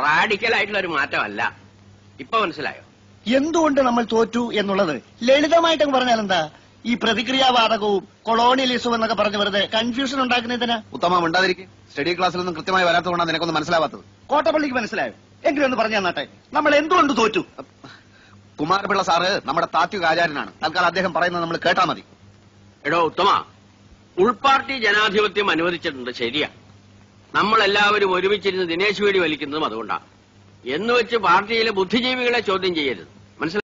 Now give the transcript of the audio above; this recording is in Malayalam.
റാഡിക്കൽ ആയിട്ടുള്ള ഒരു മാറ്റമല്ല. ഇപ്പൊ മനസ്സിലായോ? എന്തുകൊണ്ട് നമ്മൾ തോറ്റു എന്നുള്ളത്? ലളിതമായിട്ട് പറഞ്ഞാൽ എന്താ? ഈ പ്രതിക്രിയാവാദകവും കൊളോണിയലിസവും എന്നൊക്കെ പറഞ്ഞു വെറുതെ കൺഫ്യൂഷൻ ഉണ്ടാക്കുന്നതിനാ ഉത്തമ ഉണ്ടാതിരിക്കും സ്റ്റഡി ക്ലാസ്സിൽ ക്ലാസ്സിലൊന്നും കൃത്യമായി വരാത്തതുകൊണ്ടാണ് നിനക്കൊന്നും മനസ്സിലാവാത്തത്. കോട്ടപ്പള്ളിക്ക് മനസ്സിലായോ? എങ്കിലും ഒന്ന് പറഞ്ഞു തന്നാട്ടെ നമ്മൾ എന്തുകൊണ്ട് തോറ്റു? കുമാരപിള്ള സാറ് നമ്മുടെ താത്വിക ആചാര്യനാണ്. തൽക്കാലം അദ്ദേഹം പറയുന്നത് നമ്മൾ കേട്ടാ മതി. എടോ ഉത്തമ ഉൾപാർട്ടി ജനാധിപത്യം അനുവദിച്ചിട്ടുണ്ട് ശരിയാ. നമ്മളെല്ലാവരും ഒരുമിച്ചിരുന്ന് ദിനേശ് വേടി വലിക്കുന്നതും അതുകൊണ്ടാണ് എന്നുവെച്ച് പാർട്ടിയിലെ ബുദ്ധിജീവികളെ ചോദ്യം ചെയ്യരുത്. മനസ്സിലായോ